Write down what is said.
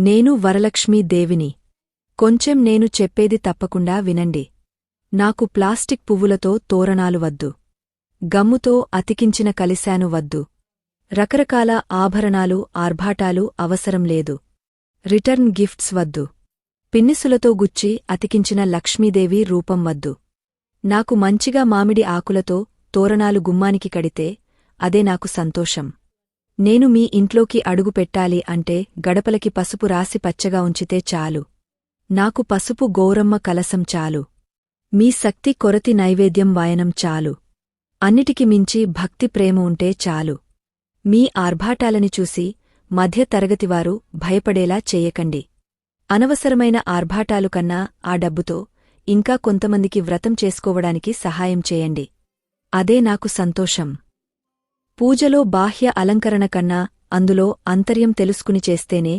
నేను వరలక్ష్మీ దేవిని. కొంచెం నేను చెప్పేది తప్పకుండా వినండి. నాకు ప్లాస్టిక్ పువ్వులతో తోరణాలు వద్దు. గమ్ముతో అతికించిన కలిశాను వద్దు. రకరకాల ఆభరణాలు ఆర్భాటాలు అవసరం లేదు. రిటర్న్ గిఫ్ట్స్ వద్దు. పిన్నిసులతో గుచ్చి అతికించిన లక్ష్మీదేవి రూపం వద్దు. నాకు మంచిగా మామిడి ఆకులతో తోరణాలు గుమ్మానికి కడితే అదే నాకు సంతోషం. నేను మీ ఇంట్లోకి అడుగు పెట్టాలి అంటే గడపలకి పసుపు రాసి పచ్చగా ఉంచితే చాలు. నాకు పసుపు గౌరమ్మ కలసం చాలు. మీ శక్తి కొరతి నైవేద్యం వాయనం చాలు. అన్నిటికి మించి భక్తి ప్రేమ ఉంటే చాలు. మీ ఆర్భాటాలని చూసి మధ్య తరగతివారు భయపడేలా చేయకండి. అనవసరమైన ఆర్భాటాలు కన్నా ఆ డబ్బుతో ఇంకా కొంతమందికి వ్రతం చేసుకోవడానికి సహాయం చేయండి. అదే నాకు సంతోషం. పూజలో బాహ్య అలంకరణ కన్నా అందులో అంతర్యం తెలుసుకుని చేస్తేనే